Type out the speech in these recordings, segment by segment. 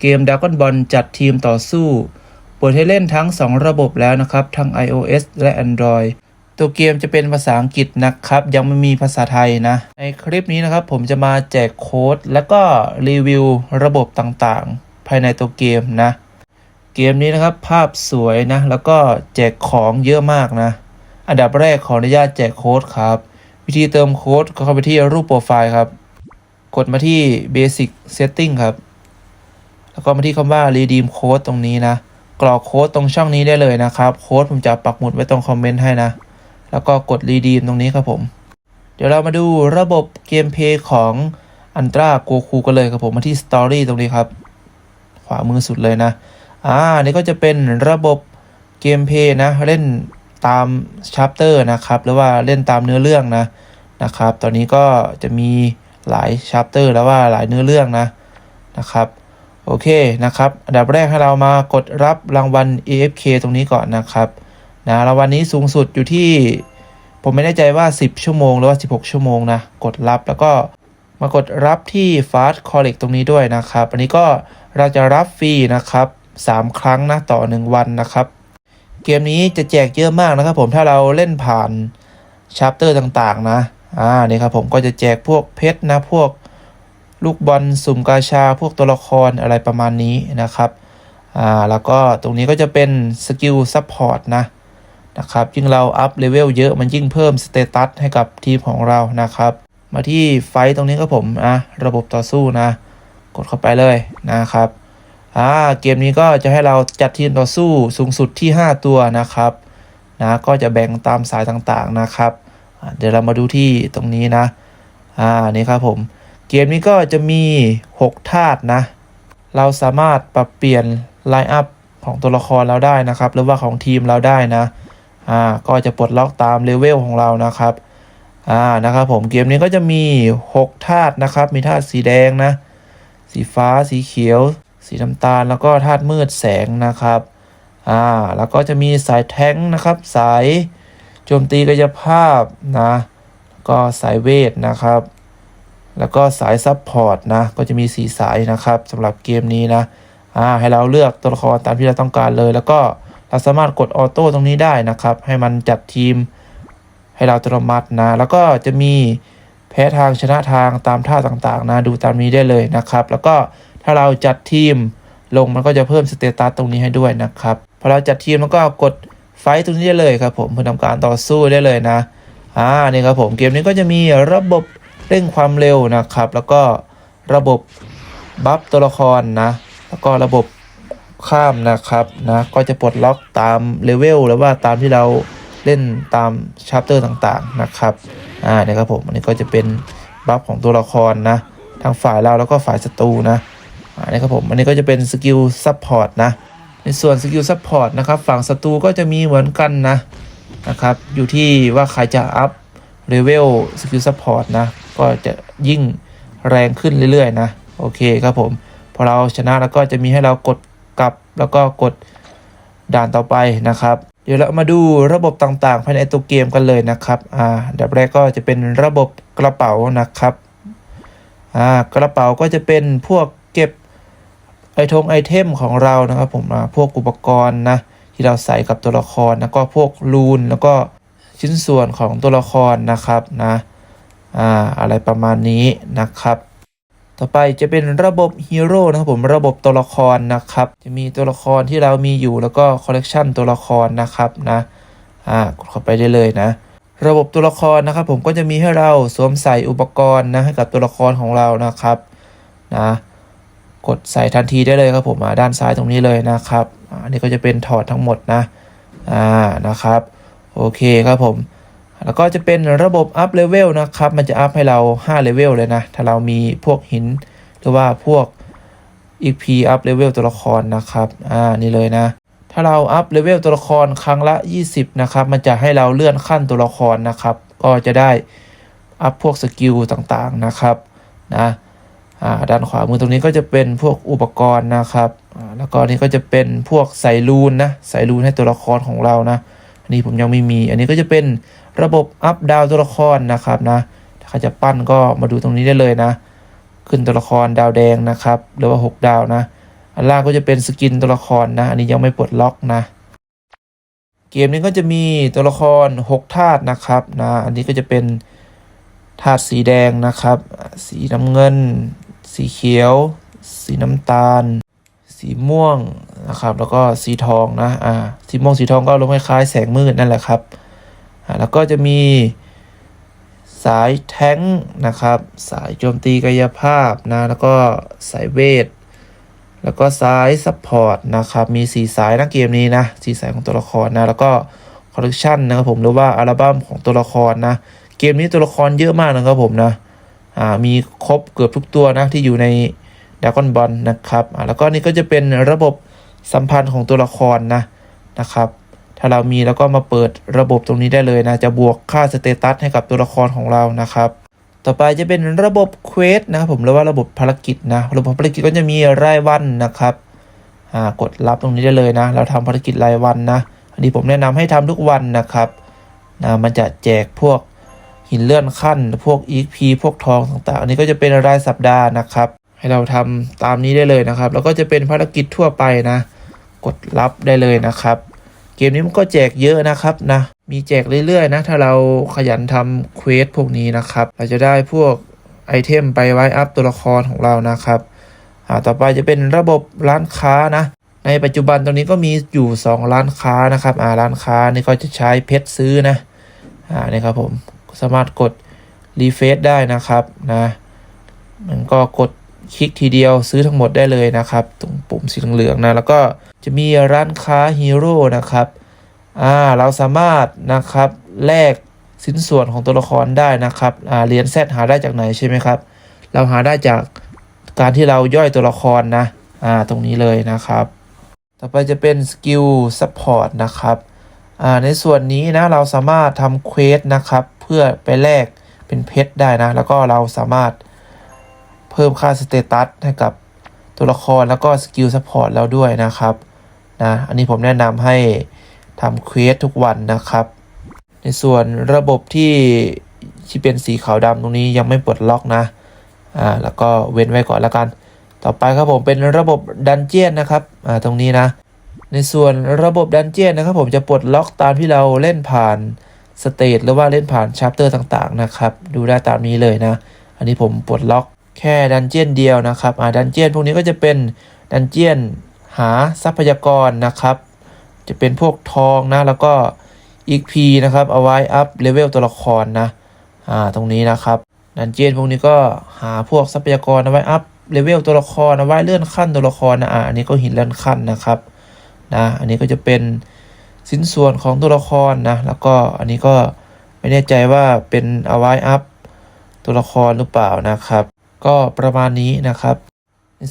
เกมด r a ก้อนบอลจัดทีมต่อสู้ เปิดให้เล่นทั้ง 2 ระบบแล้วนะครับ ทั้ง iOS และ Android ตัวเกมจะเป็นภาษาอังกฤษนะครับ ยังไม่มีภาษาไทยนะ ในคลิปนี้นะครับผมจะมาแจกโค้ด และก็รีวิวระบบต่างๆ ภายในตัวเกมนะ เกมนี้นะครับภาพสวยนะ แล้วก็แจกของเยอะมากนะ อันดับแรกขออนุญาตแจกโค้ดครับ วิธีเติมโค้ดก็เข้าไปที่รูปโปรไฟล์ครับ กดมาที่ Basic Setting ครับ แล้วก็มาที่คำว่า Redeem Code ตรงนี้นะ กรอกโค้ดตรงช่องนี้ได้เลยนะครับ โค้ดผมจะปักหมุดไว้ตรงคอมเมนต์ให้นะ แล้วก็กด Redeem ตรงนี้ครับผม เดี๋ยวเรามาดูระบบเกมเพย์ของอันตราโกคูกันเลยครับผมมาที่ Story ตรงนี้ครับ ขวามือสุดเลยนะ อ่า นี่ก็จะเป็นระบบเกมเพย์นะ เล่นตามชัปเตอร์นะครับ หรือว่าเล่นตามเนื้อเรื่องนะนะครับ ตอนนี้ก็จะมีหลายชัปเตอร์แล้วว่าหลายเนื้อเรื่องนะนะครับ โอเคนะครับอันดับแรกให้เรามากดรับรางวัล AFK ตรงนี้ก่อนนะครับนะรางวัลนี้สูงสุดอยู่ที่ ผมไม่แน่ใจว่า 10 ชั่วโมงหรือว่า 16 ชั่วโมงนะกดรับแล้วก็มากดรับที่ Fast Collect ตรงนี้ด้วยนะครับ อันนี้ก็เราจะรับฟรีนะครับ 3 ครั้งนะต่อ 1 วันนะครับ เกมนี้จะแจกเยอะมากนะครับ ผมถ้าเราเล่นผ่านชัปเตอร์ต่างๆ นะอ่านี่ครับผมก็จะแจกพวกเพชรนะพวก ลูกบอลสุ่มกาชาพวกตัวละครอะไรประมาณนี้นะครับอ่าแล้วก็ตรงนี้ก็จะเป็นสกิลซัพพอร์ตนะนะครับยิ่งเราอัพเลเวลเยอะมันยิ่งเพิ่มสเตตัสให้กับทีมของเรานะครับ มาที่ไฟต์ตรงนี้ครับผมอะระบบต่อสู้นะ กดเข้าไปเลยนะครับอ่าเกมนี้ก็จะให้เราจัดทีมต่อสู้สูงสุดที่ 5 ตัวนะครับนะก็จะแบ่งตามสายต่างๆนะครับ เดี๋ยวเรามาดูที่ตรงนี้นะอ่านี่ครับผม เกมนี้ก็จะมี 6 ธาตุนะ เราสามารถปรับเปลี่ยนไลน์อัพของตัวละครเราได้นะครับ หรือว่าของทีมเราได้นะ อ่า ก็จะปลดล็อกตามเลเวลของเรานะครับ อ่า นะครับผม เกมนี้ก็จะมี 6 ธาตุนะครับ มีธาตุสีแดงนะ สีฟ้า สีเขียว สีน้ำตาล แล้วก็ธาตุมืดแสงนะครับ อ่า แล้วก็จะมีสายแท้งนะครับ สายโจมตีกายภาพนะ ก็สายเวทนะครับ แล้วก็สายซับพอร์ตนะ ก็จะมีสีสายนะครับสำหรับเกมนี้นะอ่าให้เราเลือกตัวละครตามที่เราต้องการเลย แล้วก็เราสามารถกดออโต้ตรงนี้ได้นะครับ ให้มันจัดทีมให้เราอัตโนมัตินะ แล้วก็จะมีแพ้ทางชนะทางตามท่าต่างๆ นะ ดูตามนี้ได้เลยนะครับ แล้วก็ถ้าเราจัดทีมลงมันก็จะเพิ่มสเตตัสตรงนี้ให้ด้วยนะครับพอเราจัดทีมแล้วก็กดไฟต์ตรงนี้ได้เลยครับผมเพื่อทำการต่อสู้ได้เลยนะอ่านี่ครับผมเกมนี้ก็จะมีระบบ เร่งความเร็วนะครับ แล้วก็ระบบบัฟตัวละครนะ แล้วก็ระบบข้ามนะครับนะ ก็จะปลดล็อกตามเลเวลหรือว่าตามที่เราเล่นตามชัปเตอร์ต่างๆนะครับ อ่าเนี่ยครับผมอันนี้ก็จะเป็นบัฟของตัวละครนะ ทางฝ่ายเราแล้วก็ฝ่ายศัตรูนะ อ่านี่ครับผมอันนี้ก็จะเป็นสกิลซัพพอร์ตนะ ในส่วนสกิลซัพพอร์ตนะครับ ฝั่งศัตรูก็จะมีเหมือนกันนะนะครับ อยู่ที่ว่าใครจะอัพ เลเวลสกิลซัพพอร์ตนะ ก็จะยิ่งแรงขึ้นเรื่อยๆ นะ โอเคครับผม พอเราชนะแล้วก็จะมีให้เรากดกลับแล้วก็กดด่านต่อไปนะครับ เดี๋ยวเรามาดูระบบต่างๆ ภายในตัวเกมกันเลยนะครับ อ่าดับแรกก็จะเป็นระบบกระเป๋านะครับ อ่ากระเป๋าก็จะเป็นพวกเก็บไอทงไอเทมของเรานะครับผมอ่าพวกอุปกรณ์นะที่เราใส่กับตัวละครแล้วก็พวกรูนแล้วก็ ชิ้นส่วนของตัวละครนะครับนะอ่าอะไรประมาณนี้นะครับ ต่อไปจะเป็นระบบฮีโร่นะครับผมระบบตัวละครนะครับ จะมีตัวละครที่เรามีอยู่แล้วก็คอลเลกชันตัวละครนะครับนะอ่ากดเข้าไปได้เลยนะ ระบบตัวละครนะครับ ผมก็จะมีให้เราสวมใส่อุปกรณ์นะให้กับตัวละครของเรานะครับนะกดใส่ทันทีได้เลยครับผมอ่าด้านซ้ายตรงนี้เลยนะครับอันนี้ก็จะเป็นถอดทั้งหมดนะอ่านะครับ โอเคครับผม แล้วก็จะเป็นระบบอัพเลเวลนะครับ มันจะอัพให้เรา5เลเวลเลยนะ ถ้าเรามีพวกหิน หรือว่าพวก EP อัพเลเวลตัวละครนะครับ อ่า นี่เลยนะ ถ้าเราอัพเลเวลตัวละครครั้งละ 20 นะครับ มันจะให้เราเลื่อนขั้นตัวละครนะครับ ก็จะได้อัพพวกสกิลต่างๆนะครับ นะ อ่า ด้านขวามือตรงนี้ก็จะเป็นพวกอุปกรณ์นะครับ แล้วก็นี่ก็จะเป็นพวกใส่รูนนะ ใส่รูนให้ตัวละครของเรานะ นนี้ผมยังไม่มี อันนี้ก็จะเป็นระบบอัพดาวตัวละครนะครับนะ ถ้าใครจะปั้นก็มาดูตรงนี้ได้เลยนะ ขึ้นตัวละครดาวแดงนะครับ หรือว่า 6 ดาวนะ อันล่างก็จะเป็นสกินตัวละครนะ อันนี้ยังไม่ปลดล็อกนะ เกมนี้ก็จะมีตัวละคร 6 ธาตุนะครับนะ อันนี้ก็จะเป็นธาตุสีแดงนะครับ สีน้ำเงิน สีเขียว สีน้ำตาล สีม่วงนะครับ แล้วก็สีทองนะอ่าสีม่วงสีทองก็ลงคล้ายๆแสงมืดนั่นแหละครับอ่าแล้วก็จะมีสายแท้งนะครับ สายโจมตีกายภาพนะแล้วก็สายเวท แล้วก็สายซัพพอร์ตนะครับ มีสีสายนะเกมนี้นะสีสายของตัวละครนะ แล้วก็คอลเลกชันนะครับผมหรือว่าอัลบั้มของตัวละครนะ เกมนี้ตัวละครเยอะมากนะครับผมนะอ่ามีครบเกือบทุกตัวนะที่อยู่ใน ดากอนบอลนะครับแล้วก็นี่ก็จะเป็นระบบสัมพันธ์ของตัวละครนะนะครับ ถ้าเรามีแล้วก็มาเปิดระบบตรงนี้ได้เลยนะ จะบวกค่าสเตตัสให้กับตัวละครของเรานะครับ ต่อไปจะเป็นระบบเควสนะครับผมหรือว่าระบบภารกิจนะระบบภารกิจก็จะมีรายวันนะครับอ่ากดรับตรงนี้ได้เลยนะ เราทำภารกิจรายวันนะอันนี้ผมแนะนำให้ทำทุกวันนะครับนะมันจะแจกพวกหินเลื่อนขั้น พวก EP พวกทองต่างๆ อันนี้ก็จะเป็นรายสัปดาห์นะครับ ให้เราทำตามนี้ได้เลยนะครับ แล้วก็จะเป็นภารกิจทั่วไปนะ กดรับได้เลยนะครับ เกมนี้มันก็แจกเยอะนะครับนะ มีแจกเรื่อยๆนะ ถ้าเราขยันทำเควสพวกนี้นะครับ เราจะได้พวกไอเทมไปไว้อัพตัวละครของเรานะครับอ่าต่อไปจะเป็นระบบร้านค้านะ ในปัจจุบันตรงนี้ก็มีอยู่ 2 ร้านค้านะครับอ่าร้านค้านี่ก็จะใช้เพชรซื้อนะอ่านี่ครับผมสามารถกดรีเฟซได้นะครับนะมันก็กด คลิกทีเดียวซื้อทั้งหมดได้เลยนะครับ ตรงปุ่มสีเหลืองๆนะแล้วก็จะมีร้านค้าฮีโร่นะครับอ่าเราสามารถนะครับแลกสินส่วนของตัวละครได้นะครับอ่าเหรียญแซดหาได้จากไหนใช่ไหมครับ เราหาได้จากการที่เราย่อยตัวละครนะอ่าตรงนี้เลยนะครับ ต่อไปจะเป็นสกิลซัพพอร์ตนะครับอ่าในส่วนนี้นะเราสามารถทำเควสนะครับ เพื่อไปแลกเป็นเพชรได้นะ แล้วก็เราสามารถ เพิ่มค่าสเตตัสให้กับตัวละครแล้วก็สกิลซัพพอร์ตเราด้วยนะครับนะอันนี้ผมแนะนำให้ทำเควสทุกวันนะครับ ในส่วนระบบที่ที่เป็นสีขาวดำตรงนี้ยังไม่ปลดล็อกนะอ่าแล้วก็เว้นไว้ก่อนแล้วกัน ต่อไปครับผมเป็นระบบดันเจียนนะครับอ่าตรงนี้นะ ในส่วนระบบดันเจียนนะครับ ผมจะปลดล็อกตามที่เราเล่นผ่านสเตจหรือว่าเล่นผ่านชัปเตอร์ต่างๆนะครับ ดูได้ตามนี้เลยนะ อันนี้ผมปลดล็อก แค่ดันเจียนเดียวนะครับอ่าดันเจียนพวกนี้ก็จะเป็นดันเจียนหาทรัพยากรนะครับ จะเป็นพวกทองนะ แล้วก็ EXP นะครับ เอาไว้อัพเลเวลตัวละครนะอ่าตรงนี้นะครับ ดันเจียนพวกนี้ก็หาพวกทรัพยากรเอาไว้อัพเลเวลตัวละครเอาไว้เลื่อนขั้นตัวละครนะอ่าอันนี้ก็หินเลื่อนขั้นนะครับนะอันนี้ก็จะเป็นสิ้นส่วนของตัวละครนะ แล้วก็อันนี้ก็ไม่แน่ใจว่าเป็นเอาไว้อัพตัวละครหรือเปล่านะครับ ก็ประมาณนี้นะครับ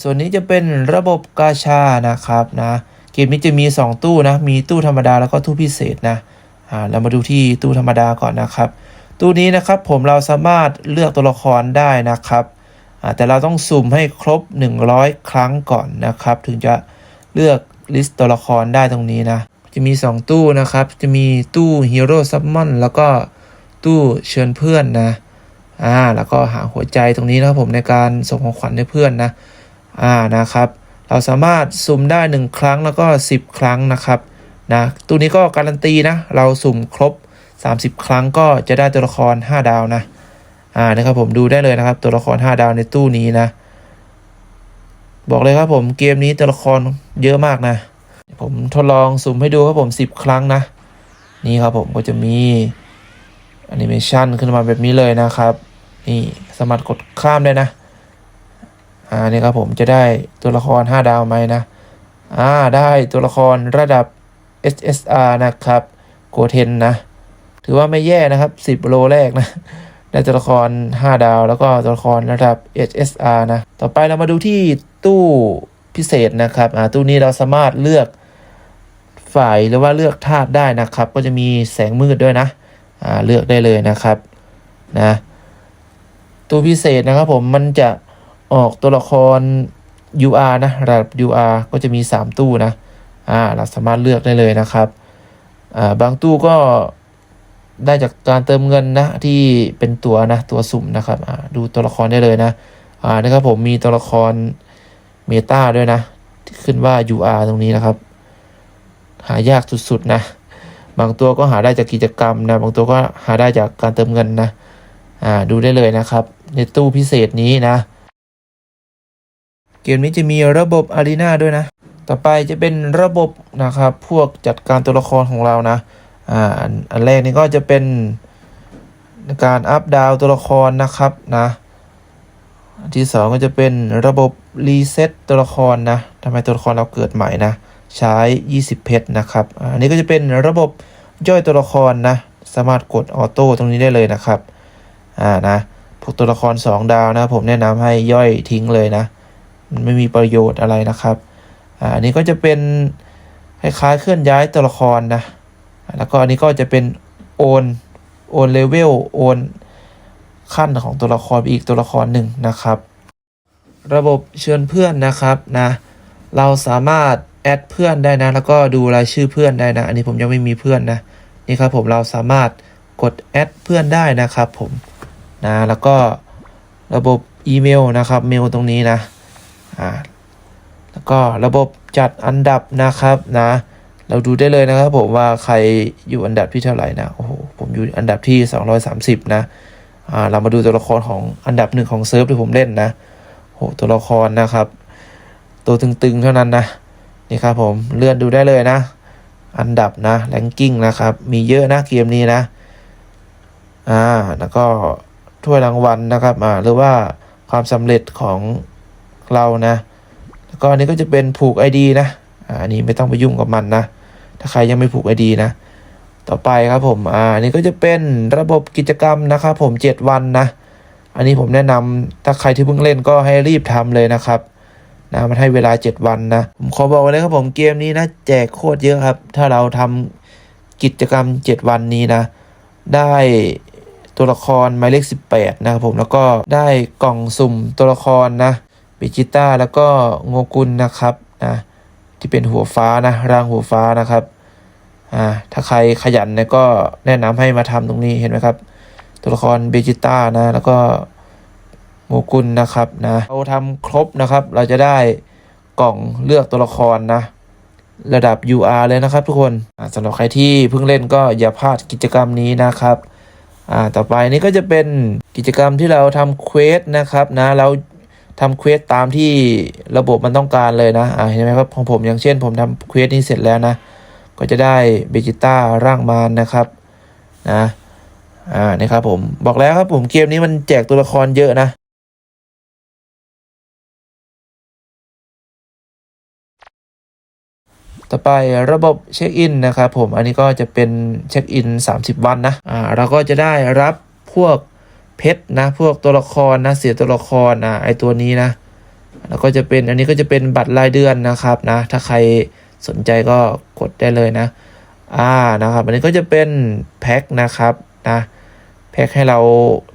ส่วนนี้จะเป็นระบบกาชานะครับนะเกมนี้จะมี 2 ตู้นะ มีตู้ธรรมดาแล้วก็ตู้พิเศษนะอ่าเรามาดูที่ตู้ธรรมดาก่อนนะครับ ตู้นี้นะครับผมเราสามารถเลือกตัวละครได้นะครับอ่าแต่เราต้องสุ่มให้ครบ 100 ครั้งก่อนนะครับ ถึงจะเลือกลิสต์ตัวละครได้ตรงนี้นะ จะมี 2 ตู้นะครับ จะมีตู้ฮีโร่ซับมอนแล้วก็ตู้เชิญเพื่อนนะ อ่าแล้วก็หาหัวใจตรงนี้นะครับผมในการส่งของขวัญให้เพื่อนนะอ่านะครับ เราสามารถสุ่มได้ 1 ครั้งแล้วก็ 10 ครั้งนะครับนะตู้นี้ก็การันตีนะ เราสุ่มครบ 30 ครั้งก็จะได้ตัวละคร 5 ดาวนะอ่านะครับผมดูได้เลยนะครับ ตัวละคร 5 ดาวในตู้นี้นะ บอกเลยครับผมเกมนี้ตัวละครเยอะมากนะ ผมทดลองสุ่มให้ดูครับผมสิบครั้งนะ นี่ครับผมก็จะมีแอนิเมชันขึ้นมาแบบนี้เลยนะครับ นี่สามารถกดข้ามได้นะ อ่านี่ครับผมจะได้ตัวละคร 5 ดาวไหมนะอ่าได้ตัวละครระดับ SSR นะครับโกเทนนะ ถือว่าไม่แย่นะครับ 10 โลแรกนะได้ตัวละคร 5 ดาว แล้วก็ตัวละครระดับ SSR นะ ต่อไปเรามาดูที่ตู้พิเศษนะครับอ่าตู้นี้เราสามารถเลือกฝ่ายหรือว่าเลือกธาตุได้นะครับ ก็จะมีแสงมืดด้วยนะอ่าเลือกได้เลยนะครับนะ ตู้พิเศษนะครับผมมันจะออกตัวละคร UR นะระดับ UR ก็จะมี 3 ตู้นะอ่าเราสามารถเลือกได้เลยนะครับอ่าบางตู้ก็ได้จากการเติมเงินนะที่เป็นตัวนะตัวสุ่มนะครับอ่าดูตัวละครได้เลยนะอ่านะครับผมมีตัวละครเมตาด้วยนะขึ้นว่า UR ตรงนี้นะครับ หายากสุดๆนะบางตัวก็หาได้จากกิจกรรมนะบางตัวก็หาได้จากการเติมเงินนะอ่าดูได้เลยนะครับ ในตู้พิเศษนี้นะ เกมนี้จะมีระบบอารีนาด้วยนะ ต่อไปจะเป็นระบบนะครับพวกจัดการตัวละครของเรานะอ่าอันอันแรกนี่ก็จะเป็นการอัพดาวตัวละครนะครับนะที่สองก็จะเป็นระบบรีเซ็ตตัวละครนะทำให้ตัวละครเราเกิดใหม่นะ ใช้ 20 เพชรนะครับ อันนี้ก็จะเป็นระบบย่อยตัวละครนะ สามารถกดออโต้ตรงนี้ได้เลยนะครับ อ่านะ ตัวละคร 2 ดาวนะ ผมแนะนำให้ย่อยทิ้งเลยนะ มันไม่มีประโยชน์อะไรนะครับ อ่าอันนี้ก็จะเป็นคล้ายๆเคลื่อนย้ายตัวละครนะ แล้วก็อันนี้ก็จะเป็นโอนโอนเลเวลโอนขั้นของตัวละครอีกตัวละครหนึ่งนะครับ ระบบเชิญเพื่อนนะครับนะ เราสามารถแอดเพื่อนได้นะ แล้วก็ดูรายชื่อเพื่อนได้นะ อันนี้ผมยังไม่มีเพื่อนนะ นี่ครับผมเราสามารถกดแอดเพื่อนได้นะครับผม นะแล้วก็ระบบอีเมลนะครับเมลตรงนี้นะอ่าแล้วก็ระบบจัดอันดับนะครับนะ เราดูได้เลยนะครับผมว่าใครอยู่อันดับที่เท่าไหร่นะโอ้โหผมอยู่อันดับที่ 230 นะอ่าเรามาดูตัวละครของอันดับหนึ่งของเซิร์ฟที่ผมเล่นนะโอ้โหตัวละครนะครับ ตัวตึงๆเท่านั้นนะนี่ครับผมเลื่อนดูได้เลยนะ อันดับนะแรงกิ้งนะครับ มีเยอะนะเกมนี้นะอ่าแล้วก็ ถ้วยรางวัลนะครับอ่าหรือว่าความสำเร็จของเรานะ แล้วก็อันนี้ก็จะเป็นผูก ID นะอ่าอันนี้ไม่ต้องไปยุ่งกับมันนะ ถ้าใครยังไม่ผูก ID นะ ต่อไปครับผมอ่าอันนี้ก็จะเป็นระบบกิจกรรมนะครับผม 7 วันนะ อันนี้ผมแนะนำถ้าใครที่เพิ่งเล่นก็ให้รีบทำเลยนะครับนะมันให้เวลา 7 วันนะ ผมขอบอกเลยครับผมเกมนี้นะ แจกโคตรเยอะครับ ถ้าเราทำกิจกรรม 7 วันนี้นะ ได้ ตัวละครหมายเลข 18 นะครับผมแล้วก็ได้กล่องสุ่มตัวละครนะบิจิต้าแล้วก็โงกุลนะครับนะที่เป็นหัวฟ้านะร่างหัวฟ้านะครับอ่าถ้าใครขยันเนี่ยก็แนะนำให้มาทำตรงนี้เห็นไหมครับ ตัวละครเบจิต้านะแล้วก็โงกุลนะครับนะเราทำครบนะครับ เราจะได้กล่องเลือกตัวละครนะระดับ UR เลยนะครับทุกคนสำหรับใครที่เพิ่งเล่นก็อย่าพลาดกิจกรรมนี้นะครับ อ่าต่อไปนี้ก็จะเป็นกิจกรรมที่เราทำเควสนะครับนะเราทำเควสตามที่ระบบมันต้องการเลยนะอ่าเห็นไหมครับของผมอย่างเช่น ผมทำเควสนี้เสร็จแล้วนะ ก็จะได้เบจิต้าร่างมารนะครับนะอ่านี่ครับผมบอกแล้วครับผมเกมนี้มันแจกตัวละครเยอะนะ ต่อไประบบเช็คอินนะครับผมอันนี้ก็จะเป็นเช็คอิน 30 วันนะอ่าเราก็จะได้รับพวกเพชรนะพวกตัวละครนะเสียตัวละครอ่าไอตัวนี้นะแล้วก็จะเป็นอันนี้ก็จะเป็นบัตรรายเดือนนะครับนะถ้าใครสนใจก็กดได้เลยนะอ่านะครับอันนี้ก็จะเป็นแพ็คนะครับนะแพ็คให้เรา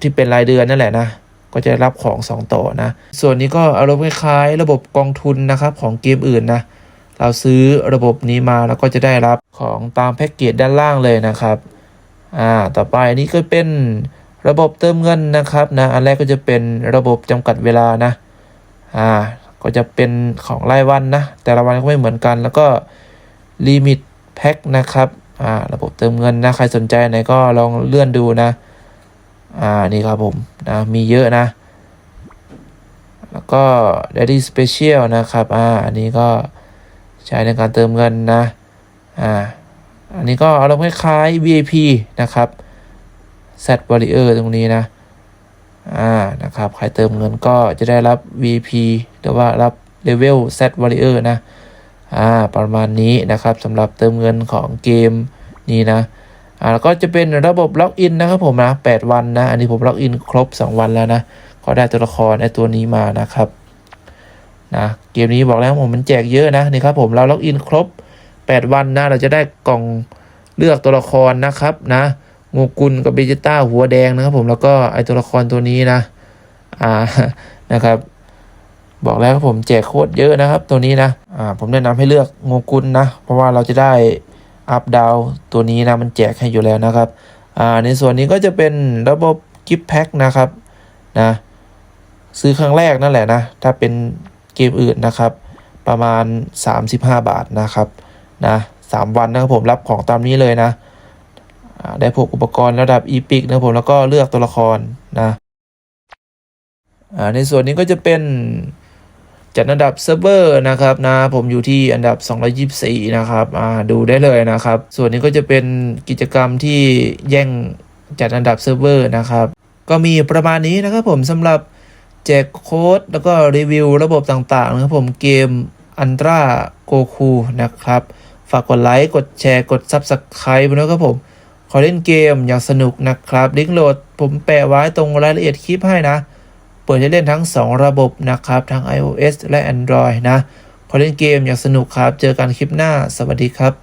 ที่เป็นรายเดือนนั่นแหละนะก็จะรับของ 2 ต่อนะ ส่วนนี้ก็อารมณ์คล้ายๆระบบกองทุนนะครับของเกมอื่นนะ เราซื้อระบบนี้มาแล้วก็จะได้รับของตามแพ็กเกจด้านล่างเลยนะครับอ่าต่อไปอันนี้ก็เป็นระบบเติมเงินนะครับนะอันแรกก็จะเป็นระบบจำกัดเวลานะอ่าก็จะเป็นของรายวันนะแต่ละวันก็ไม่เหมือนกันแล้วก็ลิมิตแพ็คนะครับอ่าระบบเติมเงินนะใครสนใจไหนก็ลองเลื่อนดูนะอ่านี่ครับผมนะมีเยอะนะ แล้วก็ Daddy Special นะครับอ่าอันนี้ก็ ใช้ในการเติมเงินนะ อ่า อันนี้ก็อารมณ์คล้าย ๆ VIP นะครับ Z Warrior ตรงนี้นะ อ่า นะครับ ใครเติมเงินก็จะได้รับ VIP หรือว่ารับ Level Z Warrior นะ อ่า ประมาณนี้นะครับสำหรับเติมเงินของเกมนี้นะ อ่า แล้วก็จะเป็นระบบล็อกอินนะครับผมนะ 8 วันนะ อันนี้ผมล็อกอินครบ 2 วันแล้วนะ ก็ได้ตัวละครไอตัวนี้มานะครับ นะเกมนี้บอกแล้วผมมันแจกเยอะนะนี่ครับผมเราล็อกอินครบ 8 วันนะเราจะได้กล่องเลือกตัวละครนะครับนะงูกุลกับเบจิต้าหัวแดงนะครับผมแล้วก็ไอตัวละครตัวนี้นะอ่านะครับ บอกแล้วครับผมแจกโคตรเยอะนะครับ ตัวนี้นะอ่าผมแนะนำให้เลือกงูกุลนะ เพราะว่าเราจะได้อัพดาวตัวนี้นะมันแจกให้อยู่แล้วนะครับอ่าในส่วนนี้ก็จะเป็นระบบกิฟต์แพ็คนะครับนะซื้อครั้งแรกนั่นแหละนะ ถ้าเป็น เกมอื่นนะครับ ประมาณ 35 บาทนะครับนะสามวันนะครับผมรับของตามนี้เลยนะ ได้พวกอุปกรณ์ระดับอีพิกนะผมแล้วก็เลือกตัวละครนะในส่วนนี้ก็จะเป็นจัดอันดับเซิร์ฟเวอร์นะครับนะผมอยู่ที่อันดับ 224 นะครับดูได้เลยนะครับ ส่วนนี้ก็จะเป็นกิจกรรมที่แย่งจัดอันดับเซิร์ฟเวอร์นะครับ ก็มีประมาณนี้นะครับผมสำหรับ แจกโค้ดแล้วก็รีวิวระบบต่างๆนะครับผมเกมอันตราโกคูนะครับ ฝากกดไลค์ กดแชร์ กด Subscribe ด้วยครับผม ขอเล่นเกมอย่างสนุกนะครับ ลิงก์โหลดผมแปะไว้ตรงรายละเอียดคลิปให้นะ เปิดให้เล่นทั้ง 2 ระบบนะครับ ทั้ง iOS และ Android นะ ขอเล่นเกมอย่างสนุกครับ เจอกันคลิปหน้า สวัสดีครับ